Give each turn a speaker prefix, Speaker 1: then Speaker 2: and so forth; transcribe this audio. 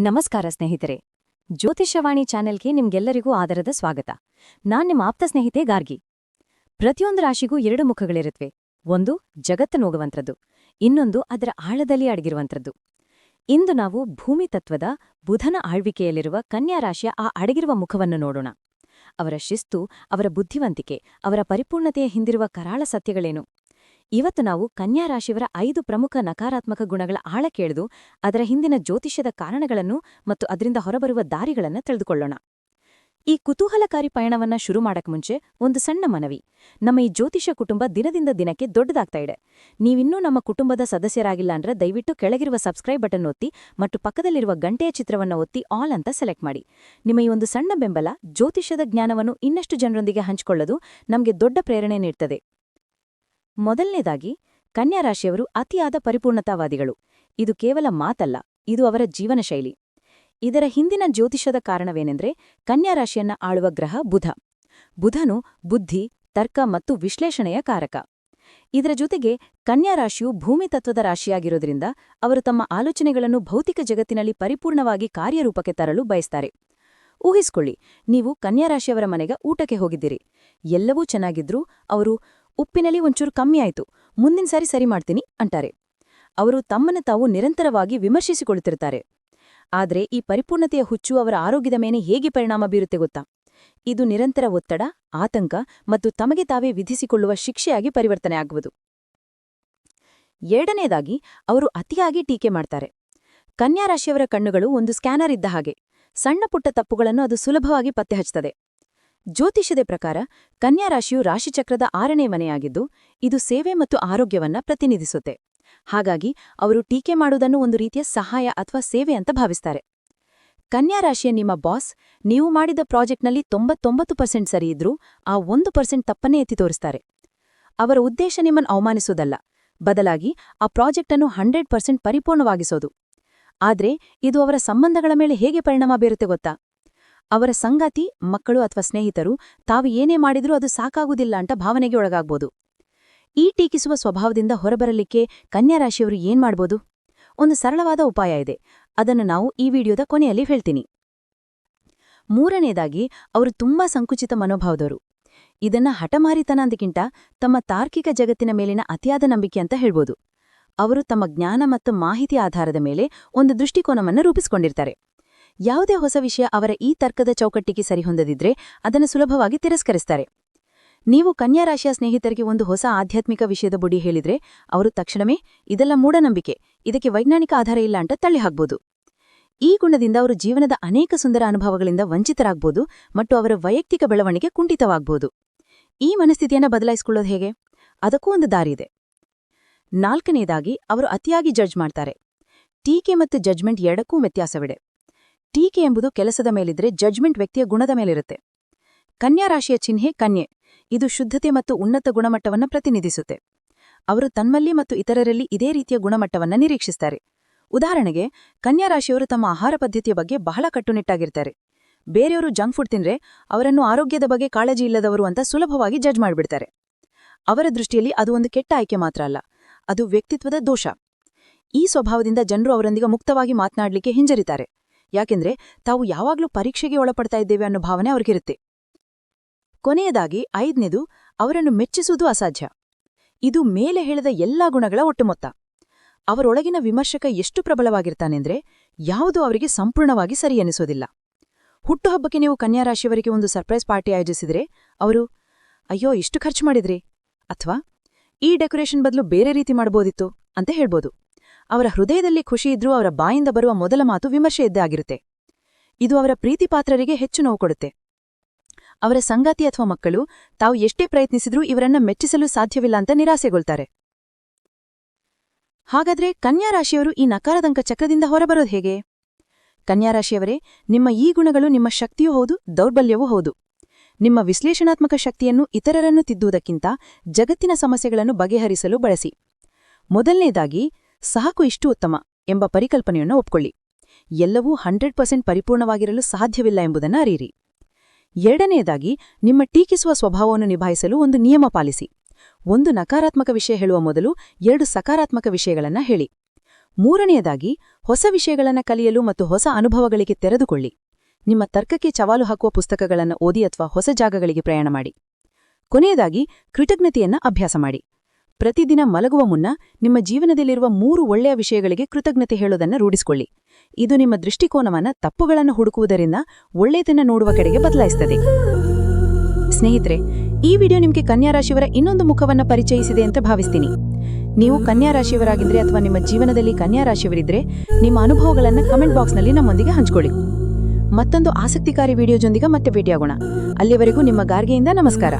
Speaker 1: ನಮಸ್ಕಾರ ಸ್ನೇಹಿತರೆ. ಜ್ಯೋತಿಷ್ಯವಾಣಿ ಚಾನೆಲ್ಗೆ ನಿಮ್ಗೆಲ್ಲರಿಗೂ ಆದರದ ಸ್ವಾಗತ. ನಾನ್ ನಿಮ್ಮ ಆಪ್ತ ಸ್ನೇಹಿತೆ ಗಾರ್ಗಿ. ಪ್ರತಿಯೊಂದು ರಾಶಿಗೂ ಎರಡು ಮುಖಗಳಿರುತ್ತವೆ ಒಂದು ಜಗತ್ತನೋಗುವಂಥದ್ದು ಇನ್ನೊಂದು ಅದರ ಆಳದಲ್ಲಿ ಅಡಗಿರುವಂಥದ್ದು. ಇಂದು ನಾವು ಭೂಮಿ ತತ್ವದ ಬುಧನ ಆಳ್ವಿಕೆಯಲ್ಲಿರುವ ಕನ್ಯಾ ರಾಶಿಯ ಆ ಅಡಗಿರುವ ಮುಖವನ್ನು ನೋಡೋಣ. ಅವರ ಶಿಸ್ತು, ಅವರ ಬುದ್ಧಿವಂತಿಕೆ, ಅವರ ಪರಿಪೂರ್ಣತೆಯ ಹಿಂದಿರುವ ಕರಾಳ ಸತ್ಯಗಳೇನು? ಇವತ್ತು ನಾವು ಕನ್ಯಾ ರಾಶಿಯವರ ಐದು ಪ್ರಮುಖ ನಕಾರಾತ್ಮಕ ಗುಣಗಳ ಆಳ ಕೇಳಿದು ಅದರ ಹಿಂದಿನ ಜ್ಯೋತಿಷ್ಯದ ಕಾರಣಗಳನ್ನು ಮತ್ತು ಅದರಿಂದ ಹೊರಬರುವ ದಾರಿಗಳನ್ನು ತಿಳಿದುಕೊಳ್ಳೋಣ. ಈ ಕುತೂಹಲಕಾರಿ ಪಯಣವನ್ನ ಶುರು ಮಾಡಕ್ ಮುಂಚೆ ಒಂದು ಸಣ್ಣ ಮನವಿ. ನಮ್ಮ ಈ ಜ್ಯೋತಿಷ ಕುಟುಂಬ ದಿನದಿಂದ ದಿನಕ್ಕೆ ದೊಡ್ಡದಾಗ್ತಾ ಇದೆ. ನೀವಿನ್ನೂ ನಮ್ಮ ಕುಟುಂಬದ ಸದಸ್ಯರಾಗಿಲ್ಲ ಅಂದ್ರೆ ದಯವಿಟ್ಟು ಕೆಳಗಿರುವ ಸಬ್ಸ್ಕ್ರೈಬ್ ಬಟನ್ ಒತ್ತಿ ಮತ್ತು ಪಕ್ಕದಲ್ಲಿರುವ ಗಂಟೆಯ ಚಿತ್ರವನ್ನ ಒತ್ತಿ ಆಲ್ ಅಂತ ಸೆಲೆಕ್ಟ್ ಮಾಡಿ. ನಿಮ್ಮ ಈ ಒಂದು ಸಣ್ಣ ಬೆಂಬಲ ಜ್ಯೋತಿಷ್ಯದ ಜ್ಞಾನವನ್ನು ಇನ್ನಷ್ಟು ಜನರೊಂದಿಗೆ ಹಂಚಿಕೊಳ್ಳೋದು ನಮಗೆ ದೊಡ್ಡ ಪ್ರೇರಣೆ ನೀಡ್ತದೆ. ಮೊದಲನೇದಾಗಿ ಕನ್ಯಾ ರಾಶಿಯವರು ಅತಿಯಾದ ಪರಿಪೂರ್ಣತಾವಾದಿಗಳು. ಇದು ಕೇವಲ ಮಾತಲ್ಲ, ಇದು ಅವರ ಜೀವನ ಶೈಲಿ ಇದರ ಹಿಂದಿನ ಜ್ಯೋತಿಷದ ಕಾರಣವೇನೆಂದರೆ ಕನ್ಯಾ ರಾಶಿಯನ್ನ ಆಳುವ ಗ್ರಹ ಬುಧ. ಬುಧನು ಬುದ್ಧಿ, ತರ್ಕ ಮತ್ತು ವಿಶ್ಲೇಷಣೆಯ ಕಾರಕ. ಇದರ ಜೊತೆಗೆ ಕನ್ಯಾ ರಾಶಿಯು ಭೂಮಿ ತತ್ವದ ರಾಶಿಯಾಗಿರೋದ್ರಿಂದ, ಅವರು ತಮ್ಮ ಆಲೋಚನೆಗಳನ್ನು ಭೌತಿಕ ಜಗತ್ತಿನಲ್ಲಿ ಪರಿಪೂರ್ಣವಾಗಿ ಕಾರ್ಯರೂಪಕ್ಕೆ ತರಲು ಬಯಸ್ತಾರೆ. ಊಹಿಸ್ಕೊಳ್ಳಿ, ನೀವು ಕನ್ಯಾ ರಾಶಿಯವರ ಮನೆಗೆ ಊಟಕ್ಕೆ ಹೋಗಿದ್ದೀರಿ. ಎಲ್ಲವೂ ಚೆನ್ನಾಗಿದ್ರೂ, ಅವರು ಉಪ್ಪಿನಲ್ಲಿ ಒಂಚೂರು ಕಮ್ಮಿ ಆಯಿತು. ಮುಂದಿನ ಸಾರಿ ಸರಿ ಮಾಡ್ತೀನಿ, ಅಂತಾರೆ. ಅವರು ತಮ್ಮನ್ನು ತಾವು ನಿರಂತರವಾಗಿ ವಿಮರ್ಶಿಸಿಕೊಳ್ಳುತ್ತಿರುತ್ತಾರೆ. ಆದರೆ ಈ ಪರಿಪೂರ್ಣತೆಯ ಹುಚ್ಚು ಅವರ ಆರೋಗ್ಯದ ಮೇಲೆ ಹೇಗೆ ಪರಿಣಾಮ ಬೀರುತ್ತೆ ಗೊತ್ತಾ? ಇದು ನಿರಂತರ ಒತ್ತಡ, ಆತಂಕ ಮತ್ತು ತಮಗೆ ತಾವೇ ವಿಧಿಸಿಕೊಳ್ಳುವ ಶಿಕ್ಷೆಯಾಗಿ ಪರಿವರ್ತನೆ ಆಗುವುದು ಎರಡನೇದಾಗಿ, ಅವರು ಅತಿಯಾಗಿ ಟೀಕೆ ಮಾಡ್ತಾರೆ. ಕನ್ಯಾ ರಾಶಿಯವರ ಕಣ್ಣುಗಳು ಒಂದು ಸ್ಕ್ಯಾನರ್ ಇದ್ದ ಹಾಗೆ. ಸಣ್ಣ ಪುಟ್ಟ ತಪ್ಪುಗಳನ್ನು ಅದು ಸುಲಭವಾಗಿ ಪತ್ತೆ ಹಚ್ಚುತ್ತದೆ ಜ್ಯೋತಿಷ್ಯದ ಪ್ರಕಾರ ಕನ್ಯಾ ರಾಶಿಯು ರಾಶಿಚಕ್ರದ ಆರನೇ ಮನೆಯಾಗಿದ್ದು, ಇದು ಸೇವೆ ಮತ್ತು ಆರೋಗ್ಯವನ್ನ ಪ್ರತಿನಿಧಿಸುತ್ತೆ. ಹಾಗಾಗಿ ಅವರು ಟೀಕೆ ಮಾಡುವುದನ್ನು ಒಂದು ರೀತಿಯ ಸಹಾಯ ಅಥವಾ ಸೇವೆ ಅಂತ ಭಾವಿಸ್ತಾರೆ. ಕನ್ಯಾ ರಾಶಿಯ ನಿಮ್ಮ ಬಾಸ್, ನೀವು ಮಾಡಿದ ಪ್ರಾಜೆಕ್ಟ್ನಲ್ಲಿ ತೊಂಬತ್ತೊಂಬತ್ತು ಪರ್ಸೆಂಟ್ ಸರಿಯಿದ್ರೂ ಆ ಒಂದು ಪರ್ಸೆಂಟ್ ತಪ್ಪನ್ನೇ ಎತ್ತಿ ತೋರಿಸ್ತಾರೆ. ಅವರ ಉದ್ದೇಶ ನಿಮ್ಮನ್ನು ಅವಮಾನಿಸುವುದಲ್ಲ. ಬದಲಾಗಿ ಆ ಪ್ರಾಜೆಕ್ಟ್ ಅನ್ನು ಹಂಡ್ರೆಡ್ ಪರ್ಸೆಂಟ್ ಪರಿಪೂರ್ಣವಾಗಿಸೋದು. ಆದ್ರೆ ಇದು ಅವರ ಸಂಬಂಧಗಳ ಮೇಲೆ ಹೇಗೆ ಪರಿಣಾಮ ಬೀರುತ್ತೆ ಗೊತ್ತಾ? ಅವರ ಸಂಗಾತಿ, ಮಕ್ಕಳು ಅಥವಾ ಸ್ನೇಹಿತರು ತಾವು ಏನೇ ಮಾಡಿದರೂ ಅದು ಸಾಕಾಗುವುದಿಲ್ಲ ಅಂತ ಭಾವನೆಗೆ ಒಳಗಾಗ್ಬೋದು. ಈ ಟೀಕಿಸುವ ಸ್ವಭಾವದಿಂದ ಹೊರಬರಲಿಕ್ಕೆ ಕನ್ಯಾ ರಾಶಿಯವರು ಏನ್ ಮಾಡ್ಬೋದು? ಒಂದು ಸರಳವಾದ ಉಪಾಯ ಇದೆ. ಅದನ್ನು ನಾವು ಈ ವಿಡಿಯೋದ ಕೊನೆಯಲ್ಲಿ ಹೇಳ್ತೀನಿ. ಮೂರನೇದಾಗಿ, ಅವರು ತುಂಬಾ ಸಂಕುಚಿತ ಮನೋಭಾವದವರು. ಇದನ್ನ ಹಠಮಾರಿತನ ಅಂದಕ್ಕಿಂತ ತಮ್ಮ ತಾರ್ಕಿಕ ಜಗತ್ತಿನ ಮೇಲಿನ ಅತಿಯಾದ ನಂಬಿಕೆ ಅಂತ ಹೇಳ್ಬೋದು. ಅವರು ತಮ್ಮ ಜ್ಞಾನ ಮತ್ತು ಮಾಹಿತಿ ಆಧಾರದ ಮೇಲೆ ಒಂದು ದೃಷ್ಟಿಕೋನವನ್ನು ರೂಪಿಸಿಕೊಂಡಿರ್ತಾರೆ. ಯಾವುದೇ ಹೊಸ ವಿಷಯ ಅವರ ಈ ತರ್ಕದ ಚೌಕಟ್ಟಿಗೆ ಸರಿಹೊಂದದಿದ್ರೆ ಅದನ್ನು ಸುಲಭವಾಗಿ ತಿರಸ್ಕರಿಸ್ತಾರೆ. ನೀವು ಕನ್ಯಾ ರಾಶಿಯ ಸ್ನೇಹಿತರಿಗೆ ಒಂದು ಹೊಸ ಆಧ್ಯಾತ್ಮಿಕ ವಿಷಯದ ಬುಡಿ ಹೇಳಿದ್ರೆ ಅವರು ತಕ್ಷಣವೇ ಇದೆಲ್ಲ ಮೂಢನಂಬಿಕೆ, ಇದಕ್ಕೆ ವೈಜ್ಞಾನಿಕ ಆಧಾರ ಇಲ್ಲ ಅಂತ ತಳ್ಳಿ ಹಾಕ್ಬೋದು ಈ ಗುಣದಿಂದ ಅವರು ಜೀವನದ ಅನೇಕ ಸುಂದರ ಅನುಭವಗಳಿಂದ ವಂಚಿತರಾಗ್ಬೋದು ಮತ್ತು ಅವರ ವೈಯಕ್ತಿಕ ಬೆಳವಣಿಗೆ ಕುಂಠಿತವಾಗ್ಬೋದು. ಈ ಮನಸ್ಥಿತಿಯನ್ನು ಬದಲಾಯಿಸಿಕೊಳ್ಳೋದು ಹೇಗೆ? ಅದಕ್ಕೂ ಒಂದು ದಾರಿಯಿದೆ. ನಾಲ್ಕನೇದಾಗಿ ಅವರು ಅತಿಯಾಗಿ ಜಡ್ಜ್ ಮಾಡ್ತಾರೆ. ಟೀಕೆ ಮತ್ತು ಜಡ್ಜ್ಮೆಂಟ್ ಎರಡಕ್ಕೂ ವ್ಯತ್ಯಾಸವಿದೆ. ಟೀಕೆ ಎಂಬುದು ಕೆಲಸದ ಮೇಲಿದ್ರೆ ಜಡ್ಜ್ಮೆಂಟ್ ವ್ಯಕ್ತಿಯ ಗುಣದ ಮೇಲಿರುತ್ತೆ. ಕನ್ಯಾ ರಾಶಿಯ ಚಿಹ್ನೆ ಕನ್ಯೆ. ಇದು ಶುದ್ಧತೆ ಮತ್ತು ಉನ್ನತ ಗುಣಮಟ್ಟವನ್ನ ಪ್ರತಿನಿಧಿಸುತ್ತೆ. ಅವರು ತನ್ಮಲ್ಲಿ ಮತ್ತು ಇತರರಲ್ಲಿ ಇದೇ ರೀತಿಯ ಗುಣಮಟ್ಟವನ್ನ ನಿರೀಕ್ಷಿಸ್ತಾರೆ. ಉದಾಹರಣೆಗೆ, ಕನ್ಯಾ ರಾಶಿಯವರು ತಮ್ಮ ಆಹಾರ ಪದ್ಧತಿಯ ಬಗ್ಗೆ ಬಹಳ ಕಟ್ಟುನಿಟ್ಟಾಗಿರ್ತಾರೆ. ಬೇರೆಯವರು ಜಂಕ್ ಫುಡ್ ತಿಂದ್ರೆ ಅವರನ್ನು ಆರೋಗ್ಯದ ಬಗ್ಗೆ ಕಾಳಜಿ ಇಲ್ಲದವರು ಅಂತ ಸುಲಭವಾಗಿ ಜಡ್ಜ್ ಮಾಡಿಬಿಡ್ತಾರೆ. ಅವರ ದೃಷ್ಟಿಯಲ್ಲಿ ಅದು ಒಂದು ಕೆಟ್ಟ ಆಯ್ಕೆ ಮಾತ್ರ ಅಲ್ಲ, ಅದು ವ್ಯಕ್ತಿತ್ವದ ದೋಷ. ಈ ಸ್ವಭಾವದಿಂದ ಜನರು ಅವರೊಂದಿಗೆ ಮುಕ್ತವಾಗಿ ಮಾತನಾಡಲಿಕ್ಕೆ ಹಿಂಜರಿತಾರೆ. ಯಾಕೆಂದ್ರೆ ತಾವು ಯಾವಾಗ್ಲೂ ಪರೀಕ್ಷೆಗೆ ಒಳಪಡ್ತಾ ಇದ್ದೇವೆ ಅನ್ನೋ ಭಾವನೆ ಅವ್ರಿಗಿರುತ್ತೆ. ಕೊನೆಯದಾಗಿ ಐದನೇದು, ಅವರನ್ನು ಮೆಚ್ಚಿಸುವುದು ಅಸಾಧ್ಯ. ಇದು ಮೇಲೆ ಹೇಳಿದ ಎಲ್ಲಾ ಗುಣಗಳ ಒಟ್ಟುಮೊತ್ತ ಅವರೊಳಗಿನ ವಿಮರ್ಶಕ ಎಷ್ಟು ಪ್ರಬಲವಾಗಿರ್ತಾನೆಂದ್ರೆ ಯಾವುದೂ ಅವರಿಗೆ ಸಂಪೂರ್ಣವಾಗಿ ಸರಿ ಎನಿಸೋದಿಲ್ಲ ಹುಟ್ಟುಹಬ್ಬಕ್ಕೆ ನೀವು ಕನ್ಯಾರಾಶಿಯವರಿಗೆ ಒಂದು ಸರ್ಪ್ರೈಸ್ ಪಾರ್ಟಿ ಆಯೋಜಿಸಿದ್ರೆ ಅವರು, ಅಯ್ಯೋ, ಇಷ್ಟು ಖರ್ಚು ಮಾಡಿದ್ರಿ. ಅಥವಾ, ಈ ಡೆಕೋರೇಷನ್ ಬದಲು ಬೇರೆ ರೀತಿ ಮಾಡಬಹುದಿತ್ತು ಅಂತ ಹೇಳ್ಬೋದು. ಅವರ ಹೃದಯದಲ್ಲಿ ಖುಷಿ ಇದ್ರೂ ಅವರ ಬಾಯಿಂದ ಬರುವ ಮೊದಲ ಮಾತು ವಿಮರ್ಶೆ ಇದ್ದೇ ಆಗಿರುತ್ತೆ. ಇದು ಅವರ ಪ್ರೀತಿಪಾತ್ರರಿಗೆ ಹೆಚ್ಚು ನೋವು ಕೊಡುತ್ತೆ. ಅವರ ಸಂಗಾತಿ ಅಥವಾ ಮಕ್ಕಳು ತಾವು ಎಷ್ಟೇ ಪ್ರಯತ್ನಿಸಿದ್ರೂ ಇವರನ್ನ ಮೆಚ್ಚಿಸಲು ಸಾಧ್ಯವಿಲ್ಲ ಅಂತ ನಿರಾಸೆಗೊಳ್ತಾರೆ. ಹಾಗಾದ್ರೆ ಕನ್ಯಾ ರಾಶಿಯವರು ಈ ನಕಾರದಂಕ ಚಕ್ರದಿಂದ ಹೊರಬರೋದು ಹೇಗೆ? ಕನ್ಯಾ ರಾಶಿಯವರೇ ನಿಮ್ಮ ಈ ಗುಣಗಳು ನಿಮ್ಮ ಶಕ್ತಿಯೂ ಹೌದು, ದೌರ್ಬಲ್ಯವೂ ಹೌದು. ನಿಮ್ಮ ವಿಶ್ಲೇಷಣಾತ್ಮಕ ಶಕ್ತಿಯನ್ನು ಇತರರನ್ನು ತಿದ್ದುವುದಕ್ಕಿಂತ ಜಗತ್ತಿನ ಸಮಸ್ಯೆಗಳನ್ನು ಬಗೆಹರಿಸಲು ಬಳಸಿ. ಮೊದಲನೇದಾಗಿ ಸಾಕು ಇಷ್ಟು ಉತ್ತಮ ಎಂಬ ಪರಿಕಲ್ಪನೆಯನ್ನು ಒಪ್ಕೊಳ್ಳಿ. ಎಲ್ಲವೂ ಹಂಡ್ರೆಡ್ ಪರ್ಸೆಂಟ್ ಪರಿಪೂರ್ಣವಾಗಿರಲು ಸಾಧ್ಯವಿಲ್ಲ ಎಂಬುದನ್ನು ಅರಿಯಿರಿ. ಎರಡನೆಯದಾಗಿ, ನಿಮ್ಮ ಟೀಕಿಸುವ ಸ್ವಭಾವವನ್ನು ನಿಭಾಯಿಸಲು ಒಂದು ನಿಯಮ ಪಾಲಿಸಿ. ಒಂದು ನಕಾರಾತ್ಮಕ ವಿಷಯ ಹೇಳುವ ಮೊದಲು ಎರಡು ಸಕಾರಾತ್ಮಕ ವಿಷಯಗಳನ್ನು ಹೇಳಿ. ಮೂರನೆಯದಾಗಿ, ಹೊಸ ವಿಷಯಗಳನ್ನು ಕಲಿಯಲು ಮತ್ತು ಹೊಸ ಅನುಭವಗಳಿಗೆ ತೆರೆದುಕೊಳ್ಳಿ. ನಿಮ್ಮ ತರ್ಕಕ್ಕೆ ಚವಾಲು ಹಾಕುವ ಪುಸ್ತಕಗಳನ್ನು ಓದಿ ಅಥವಾ ಹೊಸ ಜಾಗಗಳಿಗೆ ಪ್ರಯಾಣ ಮಾಡಿ. ಕೊನೆಯದಾಗಿ, ಕೃತಜ್ಞತೆಯನ್ನ ಅಭ್ಯಾಸ ಮಾಡಿ. ಪ್ರತಿದಿನ ಮಲಗುವ ಮುನ್ನ ನಿಮ್ಮ ಜೀವನದಲ್ಲಿರುವ ಮೂರು ಒಳ್ಳೆಯ ವಿಷಯಗಳಿಗೆ ಕೃತಜ್ಞತೆ ಹೇಳೋದನ್ನ ರೂಢಿಸಿಕೊಳ್ಳಿ. ಇದು ನಿಮ್ಮ ದೃಷ್ಟಿಕೋನವನ್ನ ತಪ್ಪುಗಳನ್ನು ಹುಡುಕುವುದರಿಂದ ಒಳ್ಳೆಯದನ್ನ ನೋಡುವ ಕಡೆಗೆ ಬದಲಾಯಿಸುತ್ತದೆ ಸ್ನೇಹಿತರೆ, ಈ ವಿಡಿಯೋ ನಿಮಗೆ ಕನ್ಯಾ ರಾಶಿಯವರ ಇನ್ನೊಂದು ಮುಖವನ್ನ ಪರಿಚಯಿಸಿದೆ ಅಂತ ಭಾವಿಸ್ತೀನಿ. ನೀವು ಕನ್ಯಾ ರಾಶಿಯವರಾಗಿದ್ರೆ ಅಥವಾ ನಿಮ್ಮ ಜೀವನದಲ್ಲಿ ಕನ್ಯಾ ರಾಶಿಯವರಿದ್ರೆ ನಿಮ್ಮ ಅನುಭವಗಳನ್ನು ಕಮೆಂಟ್ ಬಾಕ್ಸ್ನಲ್ಲಿ ನಮ್ಮೊಂದಿಗೆ ಹಂಚಿಕೊಳ್ಳಿ. ಮತ್ತೊಂದು ಆಸಕ್ತಿಕಾರಿ ವಿಡಿಯೋಜೊಂದಿಗೆ ಮತ್ತೆ ಭೇಟಿಯಾಗೋಣ. ಅಲ್ಲಿವರೆಗೂ ನಿಮ್ಮ ಗಾರ್ಗೆಯಿಂದ ನಮಸ್ಕಾರ.